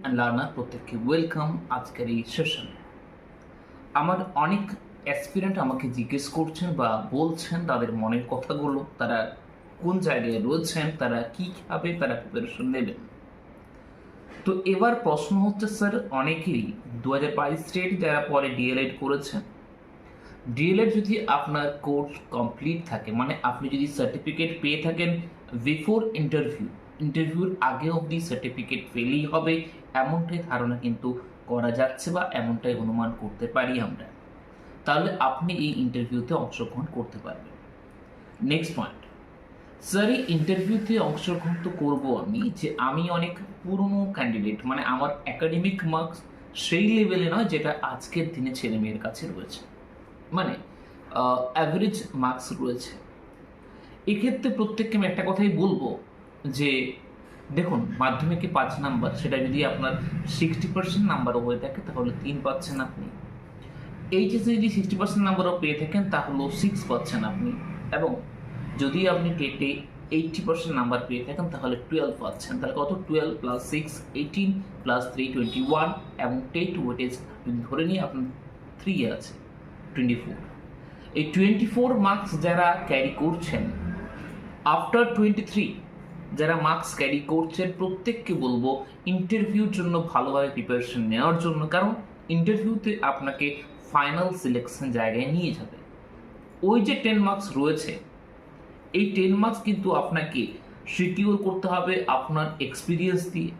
And learner প্রত্যেককে welcome আজকের এই সেশনে আমার অনেক অ্যাসপিরেন্ট আমাকে জিজ্ঞেস করছেন বা বলছেন তাদের মনের কথাগুলো, তারা কোন জায়গায় রয়েছেন, তারা কীভাবে তারা প্রিপারেশন নেবেন। তো এবার প্রশ্ন হচ্ছে, স্যার, অনেকেই দু হাজার বাইশ স্টেট যারা পরে ডিএলএড করেছেন ডিএলএড যদি আপনার কোর্স কমপ্লিট থাকে মানে আপনি যদি সার্টিফিকেট পেয়ে থাকেন বিফোর ইন্টারভিউ ইন্টারভিউর আগে অবধি সার্টিফিকেট পেলেই হবে, এমনটাই ধারণা কিন্তু করা যাচ্ছে বা এমনটাই অনুমান করতে পারি আমরা। তাহলে আপনি এই ইন্টারভিউতে অংশগ্রহণ করতে পারবেন। নেক্সট পয়েন্ট স্যার এই ইন্টারভিউতে অংশগ্রহণ তো করব আমি, যে আমি অনেক পুরনো ক্যান্ডিডেট মানে আমার একাডেমিক মার্কস সেই লেভেলে নয় যেটা আজকের দিনে ছেলে মেয়ের কাছে রয়েছে। মানে অ্যাভারেজ মার্কস রয়েছে। এক্ষেত্রে প্রত্যেককে আমি একটা কথাই বলব যে দেখুন, মাধ্যমিকে পাঁচ নাম্বার, সেটা যদি আপনার সিক্সটি পার্সেন্ট নাম্বারও হয়ে থাকে, তাহলে তিন পাচ্ছেন আপনি। এইচএসে যদি সিক্সটি পার্সেন্ট নাম্বারও পেয়ে থাকেন, তাহলেও সিক্স পাচ্ছেন আপনি। এবং যদি আপনি টেটে এইটটি পার্সেন্ট নাম্বার পেয়ে থাকেন, তাহলে টুয়েলভ পাচ্ছেন। তাহলে কত? Twelve plus six eighteen plus three twenty one এবং টেট ওয়েটেজ যদি ধরে নিয়ে আপনার থ্রি আছে টোয়েন্টি ফোর এই টোয়েন্টি ফোর মার্কস যারা ক্যারি করছেন আফটার টোয়েন্টি থ্রি যারা মার্কস ক্যারি করছেন প্রত্যেককে বলব ইন্টারভিউর জন্য ভালোভাবে প্রিপারেশন নেওয়ার জন্য, কারণ ইন্টারভিউতে আপনাকে ফাইনাল সিলেকশন জায়গায় নিয়ে যাবে। ওই যে টেন মার্কস রয়েছে, এই টেন মার্কস কিন্তু আপনাকে সিকিউর করতে হবে আপনার এক্সপিরিয়েন্স দিয়ে।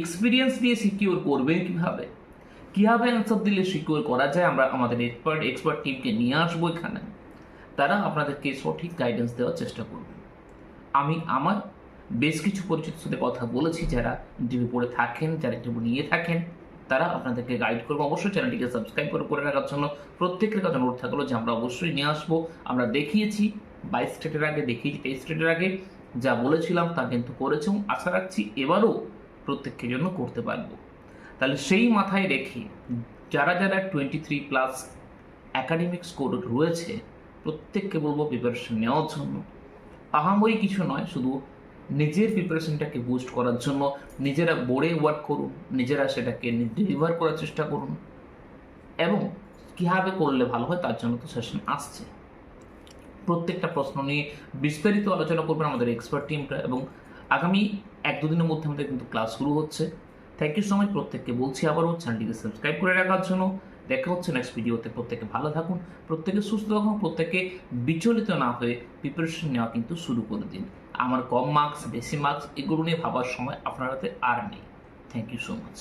এক্সপিরিয়েন্স দিয়ে সিকিউর করবেন কীভাবে? কীভাবে অ্যান্সার দিলে সিকিউর করা যায়? আমরা আমাদের এক্সপার্ট এক্সপার্ট টিমকে নিয়ে আসব এখানে। তারা আপনাদেরকে সঠিক গাইডেন্স দেওয়ার চেষ্টা করবে। আমি আমার বেশ কিছু পরিচিত সাথে কথা বলেছি যারা ইন্টারভিউ পড়ে থাকেন, যারা ইন্টারভিউ নিয়ে থাকেন, তারা আপনাদেরকে গাইড করব। অবশ্যই চ্যানেলটিকে সাবস্ক্রাইব করে করে রাখার জন্য প্রত্যেকের কাছে অনুরোধ থাকল যে আমরা অবশ্যই নিয়ে আসব। আমরা দেখিয়েছি বাইশ স্টেটের আগে, দেখিয়েছি তেইশ স্টেটের আগে, যা বলেছিলাম তা কিন্তু করেছে এবং আশা রাখছি এবারও প্রত্যেকের জন্য করতে পারব। তাহলে সেই মাথায় রেখে যারা যারা twenty three plus academic score রয়েছে, প্রত্যেককে বলব প্রিপারেশন নেওয়ার জন্য আহামরি কিছু নয়, শুধু নিজের প্রিপারেশনটাকে বুস্ট করার জন্য নিজেরা বোর্ডে ওয়ার্ক করুন, নিজেরা সেটাকে ডেলিভার করার চেষ্টা করুন। এবং কীভাবে করলে ভালো হয় তার জন্য তো সেশন আসছে। প্রত্যেকটা প্রশ্ন নিয়ে বিস্তারিত আলোচনা করবেন আমাদের এক্সপার্ট টিমটা এবং আগামী এক দুদিনের মধ্যে আমাদের কিন্তু ক্লাস শুরু হচ্ছে। থ্যাংক ইউ সো মাচ প্রত্যেককে বলছি আবারও চ্যানেলটিকে সাবস্ক্রাইব করে রাখার জন্য। দেখা হচ্ছে নেক্সট ভিডিওতে প্রত্যেকে ভালো থাকুন, প্রত্যেকে সুস্থ থাকুন, প্রত্যেকে বিচলিত না হয়ে প্রিপারেশন নেওয়া কিন্তু শুরু করে দিন। আমার কম মার্কস বেশি মার্কস এগুলো নিয়ে ভাবার সময় আপনার হাতে আর নেই। Thank you so much